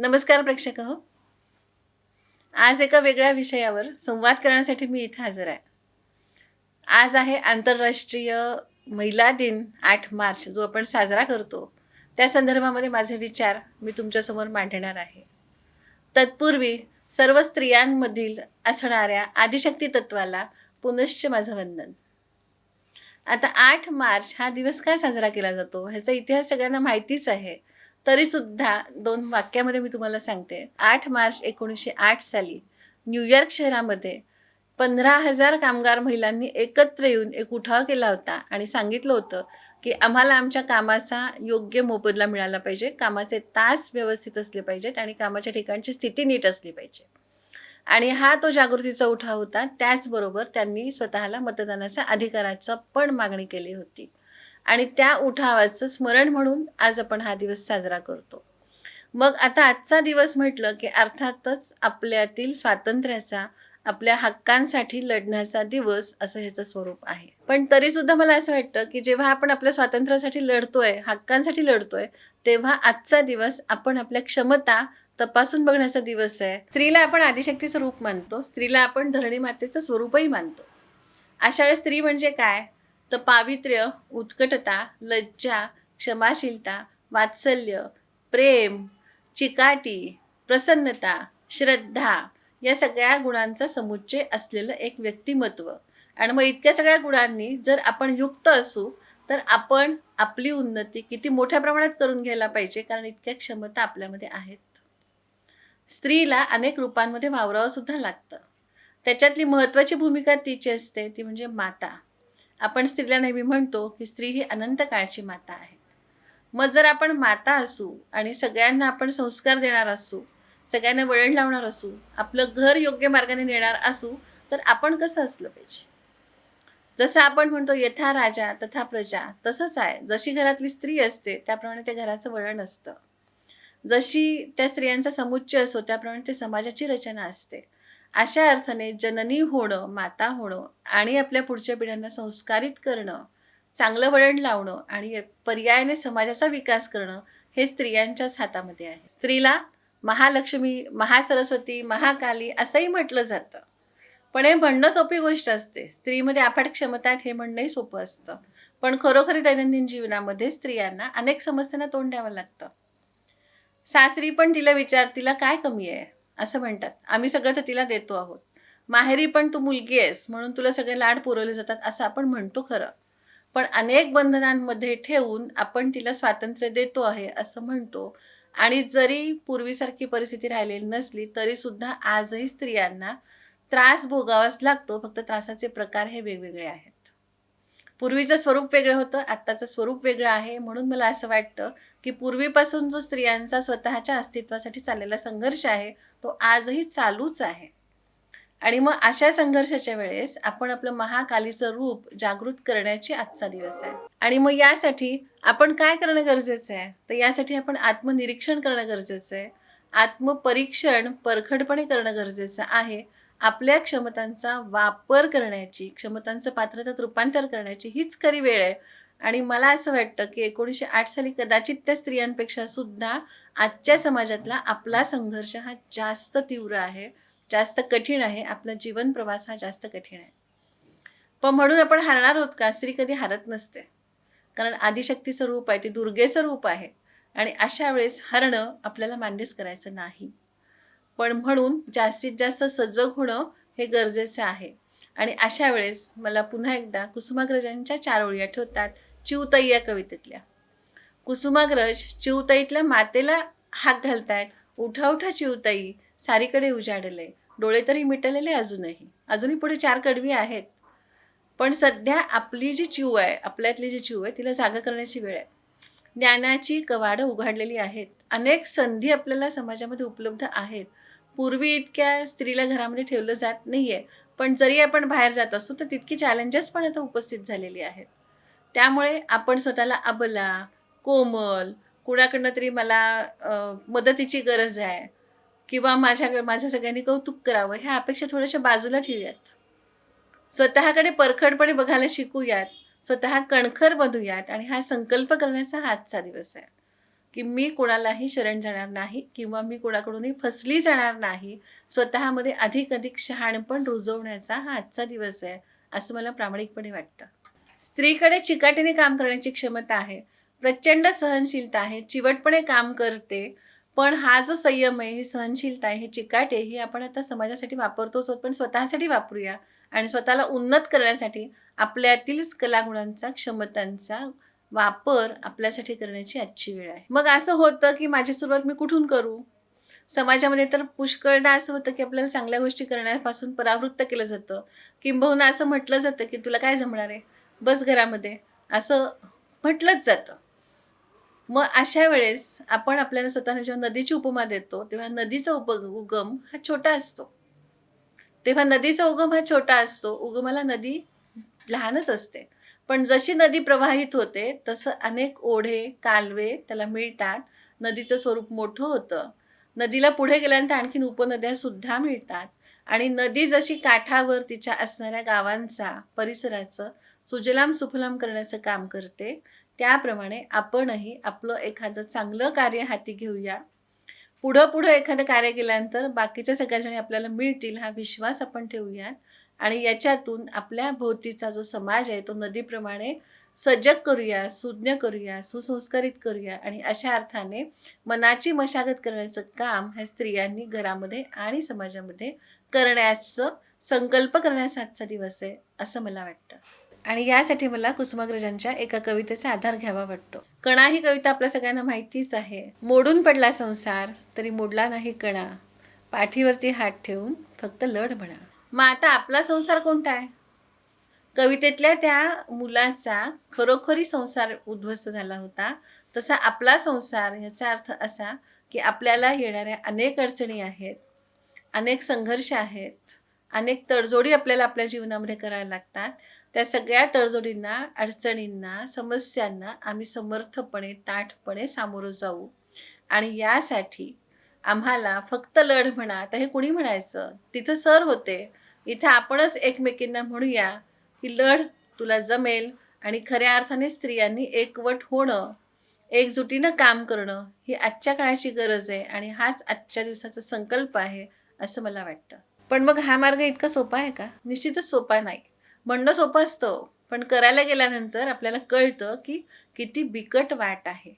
नमस्कार प्रेक्षक हो. आज एका वेगळ्या विषयावर संवाद करण्यासाठी मी इथे हजर आहे. आज आहे आंतरराष्ट्रीय महिला दिन आठ मार्च जो आपण साजरा करतो. त्या संदर्भामध्ये माझे विचार मी तुमच्यासमोर मांडणार आहे. तत्पूर्वी सर्व स्त्रियांमधील असणाऱ्या आदिशक्ती तत्वाला पुनश्च माझं वंदन. आता आठ मार्च हा दिवस का साजरा केला जातो? ह्याचा इतिहास सगळ्यांना माहितीच आहे. तरी सुद्धा दोन वाक्यामध्ये मी तुम्हाला सांगते. आठ मार्च एकोणीसशे आठ साली न्यूयॉर्क शहरामध्ये पंधरा हजार कामगार महिलांनी एकत्र येऊन एक उठाव केला होता आणि सांगितलं होतं की आम्हाला आमच्या कामाचा योग्य मोबदला मिळाला पाहिजे कामाचे तास व्यवस्थित असले पाहिजेत आणि कामाच्या ठिकाणची स्थिती नीट असली पाहिजे. आणि हा तो जागृतीचा उठाव होता. त्याचबरोबर त्यांनी स्वतःला मतदानाच्या अधिकाराचा पण मागणी केली होती. आणि त्या उठावाचं स्मरण म्हणून आज आपण हा दिवस साजरा करतो. मग आता आजचा दिवस म्हटलं की अर्थातच आपल्यातील स्वातंत्र्याचा आपल्या हक्कांसाठी लढण्याचा दिवस असं ह्याचं स्वरूप आहे. पण तरी सुद्धा मला असं वाटतं की जेव्हा आपण आपल्या स्वातंत्र्यासाठी लढतोय हक्कांसाठी लढतोय तेव्हा आजचा दिवस आपण आपल्या क्षमता तपासून बघण्याचा दिवस आहे. स्त्रीला आपण आदिशक्तीचं रूप मानतो स्त्रीला आपण धरणी मातेचं स्वरूपही मानतो. अशा वेळेस स्त्री म्हणजे काय? तर पावित्र्य उत्कटता लज्जा क्षमाशीलता वात्सल्य प्रेम चिकाटी प्रसन्नता श्रद्धा या सगळ्या गुणांचा समुच्चय असलेलं एक व्यक्तिमत्व. आणि मग इतक्या सगळ्या गुणांनी जर आपण युक्त असू तर आपण आपली उन्नती किती मोठ्या प्रमाणात करून घ्यायला पाहिजे? कारण इतक्या क्षमता आपल्यामध्ये आहेत. स्त्रीला अनेक रूपांमध्ये वावरावं सुद्धा लागतं. त्याच्यातली महत्त्वाची भूमिका तिची असते ती म्हणजे माता. आपण स्त्रीला नेहमी म्हणतो की स्त्री ही अनंत काळची माता आहे. मग जर आपण माता असू आणि सगळ्यांना आपण संस्कार देणार असू सगळ्यांना वळण लावणार असू आपलं घर योग्य मार्गाने नेणार असू तर आपण कसं असलं पाहिजे? जसं आपण म्हणतो यथा राजा तथा प्रजा तसंच आहे. जशी घरातली स्त्री असते त्याप्रमाणे त्या घराचं वळण असतं. जशी त्या स्त्रियांचा समुच्चय असतो त्याप्रमाणे ते समाजाची रचना असते. अशा अर्थाने जननी होणं माता होणं आणि आपल्या पुढच्या पिढ्यांना संस्कारित करणं चांगलं वळण लावणं आणि पर्यायाने समाजाचा विकास करणं हे स्त्रियांच्याच हातामध्ये आहे. स्त्रीला महालक्ष्मी महासरस्वती महाकाली असंही म्हटलं जातं. पण हे म्हणणं सोपी गोष्ट असते. स्त्रीमध्ये अफाट क्षमता आहेत हे म्हणणंही सोपं असतं. पण खरोखरी दैनंदिन जीवनामध्ये स्त्रियांना अनेक समस्यांना तोंड द्यावं लागतं. सासरी पण तिला विचार तिला काय कमी आहे? असं म्हणतात. आम्ही सगळं तर तिला देतो आहोत. माहेरी पण तू मुलगी आहेस म्हणून तुला सगळे लाड पुरवले जातात असं आपण म्हणतो खरं. पण अनेक बंधनांमध्ये ठेवून आपण तिला स्वातंत्र्य देतो आहे असं म्हणतो. आणि जरी पूर्वीसारखी परिस्थिती राहिलेली नसली तरी सुद्धा आजही स्त्रियांना त्रास भोगावाच लागतो. फक्त त्रासाचे प्रकार हे वेगवेगळे आहेत. पूर्वीचं स्वरूप वेगळं होतं आत्ताचं स्वरूप वेगळं आहे. म्हणून मला असं वाटतं की पूर्वीपासून जो स्त्रियांचा स्वतःच्या अस्तित्वासाठी चाललेला संघर्ष आहे तो आजही चालूच आहे. आणि मग अशा संघर्षाच्या वेळेस आपण आपलं महाकालीचं रूप जागृत करण्याची आजचा दिवस आहे. आणि मग यासाठी आपण काय करणं गरजेचं आहे? तर यासाठी आपण आत्मनिरीक्षण करणं गरजेचं आहे. आत्मपरीक्षण परखडपणे करणं गरजेचं आहे. आपल्या क्षमतांचा वापर करण्याची क्षमतांचं पात्रतात रूपांतर करण्याची हीच खरी वेळ आहे. आणि मला असं वाटतं की एकोणीसशे आठ साली कदाचित त्या स्त्रियांपेक्षा सुद्धा आजच्या समाजातला आपला संघर्ष हा जास्त तीव्र आहे जास्त कठीण आहे. आपला जीवन प्रवास हा जास्त कठीण आहे. पण म्हणून आपण हारणार आहोत का? स्त्री कधी हारत नसते. कारण आदिशक्तीचं रूप आहे ती दुर्गेचं रूप आहे. आणि अशा वेळेस हरणं आपल्याला मान्यच करायचं नाही. पण म्हणून जास्तीत जास्त सजग होणं हे गरजेचं आहे. आणि अशा वेळेस मला पुन्हा एकदा कुसुमाग्रजांच्या चार ओळी आठवतात चिवताई या कवितेतल्या. कुसुमाग्रज चिवताईतल्या मातेला हाक घालतायत. उठा उठा चिवताई सारीकडे उजाडले. डोळे तरी मिटलेले अजूनही. अजूनही पुढे चार कडवी आहेत. पण सध्या आपली जी चिव आहे आपल्यातली जी चिव आहे तिला जागा करण्याची वेळ आहे. ज्ञानाची कवाडं उघडलेली आहेत. अनेक संधी आपल्याला समाजामध्ये उपलब्ध आहेत. पूर्वी इतक्या स्त्रीला घरामध्ये ठेवलं जात नाहीये. पण जरी आपण बाहेर जात असू तर तितकी चॅलेंजेस पण आता उपस्थित झालेली आहेत. त्यामुळे आपण स्वतःला अबला कोमल कुणाकडनं तरी मला मदतीची गरज आहे किंवा माझ्या सगळ्यांनी कौतुक करावं ह्या अपेक्षा थोड्याशा बाजूला ठेवूयात. स्वतःकडे परखडपणे बघायला शिकूयात. स्वतः कणखर बनूयात आणि हा संकल्प करण्याचा आजचा दिवस आहे. की मी कोणालाही शरण जाणार नाही किंवा मी कोणाकडूनही फसली जाणार नाही स्वतःमध्ये अधिक अधिक शहाणपण रुजवण्याचा हा आजचा दिवस आहे असं मला प्रामाणिकपणे वाटतं. स्त्रीकडे चिकाटीने काम करण्याची क्षमता आहे प्रचंड सहनशीलता आहे चिवटपणे काम करते पण हा जो संयम आहे ही सहनशीलता आहे ही चिकाट आहे ही आपण आता समाजासाठी वापरतोच पण स्वतःसाठी वापरूया आणि स्वतःला उन्नत करण्यासाठी आपल्यातीलच कलागुणांचा क्षमतांचा वापर आपल्यासाठी करण्याची आजची वेळ आहे. मग असं होतं की माझी सुरुवात मी कुठून करू? समाजामध्ये तर पुष्कळदा असं होतं की आपल्याला चांगल्या गोष्टी करण्यापासून परावृत्त केलं जातं. किंबहुना असं म्हटलं जातं की तुला काय जमणार आहे? बस घरामध्ये. असं म्हटलंच जातं. मग अशा वेळेस आपण आपल्याला स्वतःला जेव्हा नदीची उपमा देतो तेव्हा नदीचा उप उगम हा छोटा असतो. तेव्हा नदीचा उगम हा छोटा असतो. उगमाला नदी लहानच असते. पण जशी नदी प्रवाहित होते तसं अनेक ओढे कालवे त्याला मिळतात. नदीचं स्वरूप मोठं होतं. नदीला पुढे गेल्यानंतर आणखीन उपनद्या सुद्धा मिळतात. आणि नदी जशी काठावर तिच्या असणाऱ्या गावांचा परिसराचं सुजलाम सुफलाम करण्याचं काम करते त्याप्रमाणे आपणही आपलं एखादं चांगलं कार्य हाती घेऊया. पुढं पुढं एखादं कार्य केल्यानंतर बाकीच्या सगळ्याजणी आपल्याला मिळतील हा विश्वास आपण ठेवूयात. आणि याच्यातून आपल्या भोवतीचा जो समाज आहे तो नदीप्रमाणे सजग करूया सुज्ञ करूया सुसंस्कारित करूया आणि अशा अर्थाने मनाची मशागत करण्याचं काम ह्या स्त्रियांनी घरामध्ये आणि समाजामध्ये करण्याचं संकल्प करण्याचा आजचा दिवस आहे असं मला वाटतं. आणि यासाठी मला कुसुमाग्रजांच्या एका कवितेचा आधार घ्यावा वाटतो. कणा ही कविता आपल्या सगळ्यांना माहितीच आहे. मोडून पडला संसार तरी मोडला नाही कणा. पाठीवरती हात ठेवून फक्त लढ म्हणा. मग आता आपला संसार कोणता आहे? कवितेतल्या त्या मुलाचा खरोखरी संसार उद्ध्वस्त झाला होता. तसा आपला संसार ह्याचा अर्थ असा की आपल्याला येणाऱ्या अनेक अडचणी आहेत अनेक संघर्ष आहेत अनेक तडजोडी आपल्याला आपल्या जीवनामध्ये करायला लागतात. त्या सगळ्या तडजोडींना अडचणींना समस्यांना आम्ही समर्थपणे ताठपणे सामोरं जाऊ. आणि यासाठी आम्हाला फक्त लढ म्हणा आता हे कुणी म्हणायचं? तिथं सर होते. इथं आपणच एकमेकींना म्हणूया की लढ तुला जमेल आणि खऱ्या अर्थाने स्त्रियांनी एकवट होणं एकजुटीनं काम करणं ही आजच्या काळाची गरज आहे आणि हाच आजच्या दिवसाचा संकल्प आहे असं मला वाटतं. पण मग हा मार्ग इतका सोपा आहे का? निश्चितच सोपा नाही. म्हणणं सोपं असतं पण करायला गेल्यानंतर आपल्याला कळतं की किती बिकट वाट आहे.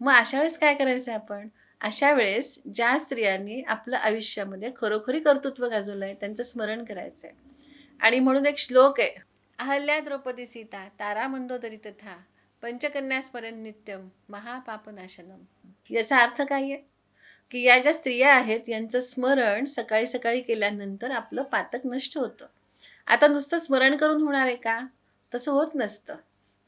मग अशा वेळेस काय करायचं आपण? अशा वेळेस ज्या स्त्रियांनी आपलं आयुष्यामध्ये खरोखरी कर्तृत्व गाजवलं आहे त्यांचं स्मरण करायचं आहे आणि म्हणून एक श्लोक आहे अहल्या द्रौपदी सीता तारा मंदोदरी तथा पंचकन्यास्मरण नित्यम महापापनाशनम. याचा अर्थ काय आहे? की या ज्या स्त्रिया आहेत यांचं स्मरण सकाळी सकाळी केल्यानंतर आपलं पातक नष्ट होतं. आता नुसतं स्मरण करून होणार आहे का? तसं होत नसतं.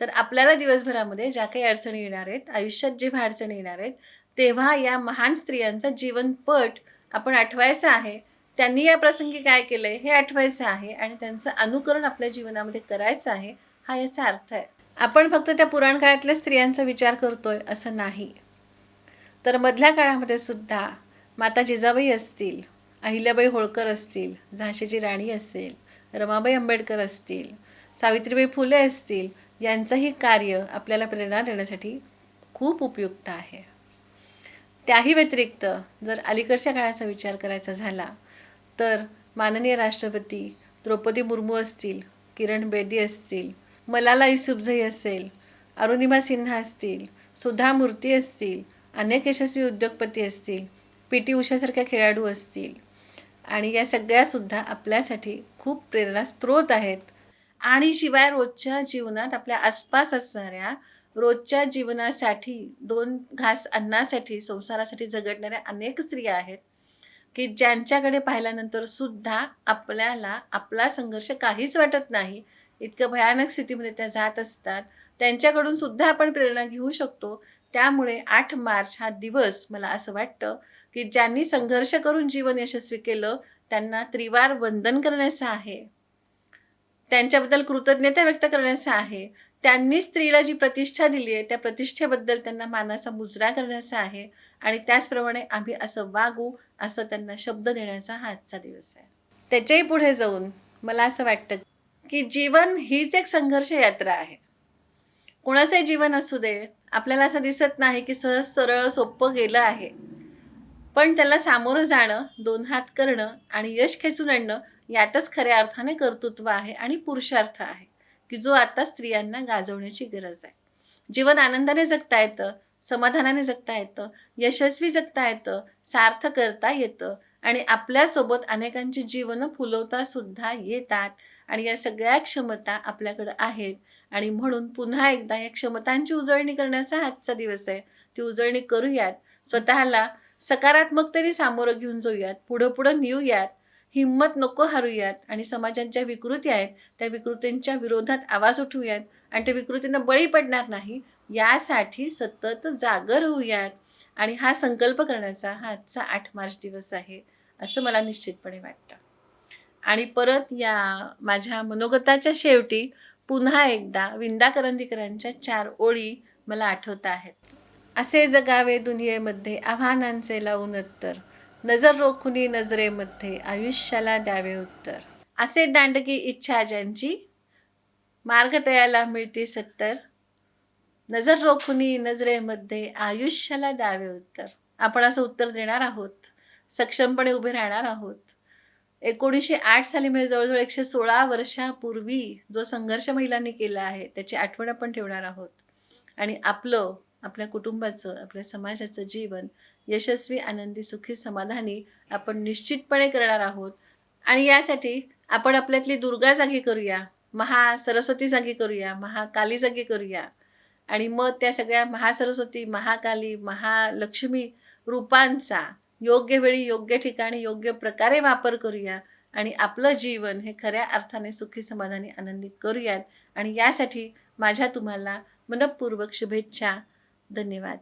तर आपल्याला दिवसभरामध्ये ज्या काही अडचणी येणार आहेत आयुष्यात जेव्हा अडचणी येणार आहेत तेव्हा या महान स्त्रियांचा जीवनपट आपण आठवायचा आहे. त्यांनी या प्रसंगी काय केलंय हे आठवायचं आहे आणि त्यांचं अनुकरण आपल्या जीवनामध्ये करायचं आहे हा याचा अर्थ आहे. आपण फक्त त्या पुराण काळातल्या स्त्रियांचा विचार करतोय असं नाही. तर मधल्या काळामध्ये सुद्धा माता जिजाबाई असतील अहिल्याबाई होळकर असतील झाशीची राणी असेल रमाबाई आंबेडकर असतील सावित्रीबाई फुले असतील यांचंही कार्य आपल्याला प्रेरणा देण्यासाठी खूप उपयुक्त आहे. त्याही व्यतिरिक्त जर अलीकडच्या काळाचा विचार करायचा झाला तर माननीय राष्ट्रपती द्रौपदी मुर्मू असतील किरण बेदी असतील मलाला युसुफझई असेल अरुणिमा सिन्हा असतील सुधा मूर्ती असतील अनेक यशस्वी उद्योगपती असतील पी टी उषासारख्या खेळाडू असतील आणि या सगळ्यासुद्धा आपल्यासाठी खूप प्रेरणा स्रोत आहेत. आणि शिवाय रोजच्या जीवनात आपल्या आसपास असणाऱ्या रोजच्या जीवनासाठी दोन घास अन्नासाठी संसारासाठी झगडणाऱ्या अनेक स्त्रिया आहेत की ज्यांच्याकडे पाहिल्यानंतर सुद्धा आपल्याला आपला संघर्ष काहीच वाटत नाही. इतकं भयानक स्थितीमध्ये त्या जात असतात. त्यांच्याकडून सुद्धा आपण प्रेरणा घेऊ शकतो. त्यामुळे आठ मार्च हा दिवस मला असं वाटतं की ज्यांनी संघर्ष करून जीवन यशस्वी केलं त्यांना त्रिवार वंदन करण्याचं आहे. त्यांच्याबद्दल कृतज्ञता व्यक्त करण्याचं आहे. त्यांनी स्त्रीला जी प्रतिष्ठा दिली आहे त्या प्रतिष्ठेबद्दल त्यांना मानाचा मुजरा करण्याचा आहे. आणि त्याचप्रमाणे आम्ही असं वागू असं त्यांना शब्द देण्याचा हा आजचा दिवस आहे. त्याच्याही पुढे जाऊन मला असं वाटतं की जीवन हीच एक संघर्ष यात्रा आहे. कोणाचंही जीवन असू दे आपल्याला असं दिसत नाही की सहज सरळ सोपं गेलं आहे. पण त्याला सामोरं जाणं दोन हात करणं आणि यश खेचून आणणं यातच खऱ्या अर्थाने कर्तृत्व आहे आणि पुरुषार्थ आहे. की जो आता स्त्रियांना गाजवण्याची गरज आहे. जीवन आनंदाने जगता येतं समाधानाने जगता येतं यशस्वी जगता येतं सार्थ करता येतं आणि आपल्यासोबत अनेकांची जीवनं फुलवता सुद्धा येतात आणि या सगळ्या क्षमता आपल्याकडं आहेत आणि म्हणून पुन्हा एकदा या क्षमतांची उजळणी करण्याचा आजचा दिवस आहे. ती उजळणी करूयात. स्वतःला सकारात्मकतेने सामोरं घेऊन जाऊयात. पुढं पुढं नेऊयात. हिंमत नको हारूयात आणि समाजात ज्या विकृती आहेत त्या विकृतींच्या विरोधात आवाज उठवूयात आणि त्या विकृतींना बळी पडणार नाही यासाठी सतत जागर होऊयात. आणि हा संकल्प करण्याचा हा आजचा आठ मार्च दिवस आहे असं मला निश्चितपणे वाटतं. आणि परत या माझ्या मनोगताच्या शेवटी पुन्हा एकदा विंदा करंदीकरांच्या चार ओळी मला आठवत आहेत. असे जगावे दुनियेमध्ये आव्हानांचे लावून उत्तर नजर रोखुनी नजरेमध्ये आयुष्याला द्यावे उत्तर. असे दांडकी इच्छा ज्यांची मार्ग तयाला मिळते सत्तर. नजर रोखुनी नजरेमध्ये आयुष्याला द्यावे उत्तर. आपण असं उत्तर देणार आहोत. सक्षमपणे उभे राहणार आहोत. एकोणीसशे आठ साली म्हणजे जवळजवळ एकशे सोळा वर्षापूर्वी जो संघर्ष महिलांनी केला आहे त्याची आठवण आपण ठेवणार आहोत. आणि आपलं आपल्या कुटुंबाचं आपल्या समाजाचं जीवन यशस्वी आनंदी सुखी समाधानी आपण निश्चितपणे करणार आहोत. आणि यासाठी आपण आपल्यातली दुर्गा जागी करूया महा सरस्वती जागी करूया महाकाली जागी करूया. आणि मग त्या सगळ्या महासरस्वती महाकाली महालक्ष्मी रूपांचा योग्य वेळी योग्य ठिकाणी योग्य प्रकारे वापर करूया आणि आपलं जीवन हे खऱ्या अर्थाने सुखी समाधानी आनंदित करूयात. आणि यासाठी माझ्या तुम्हाला मनपूर्वक शुभेच्छा. ધન્યવાદ.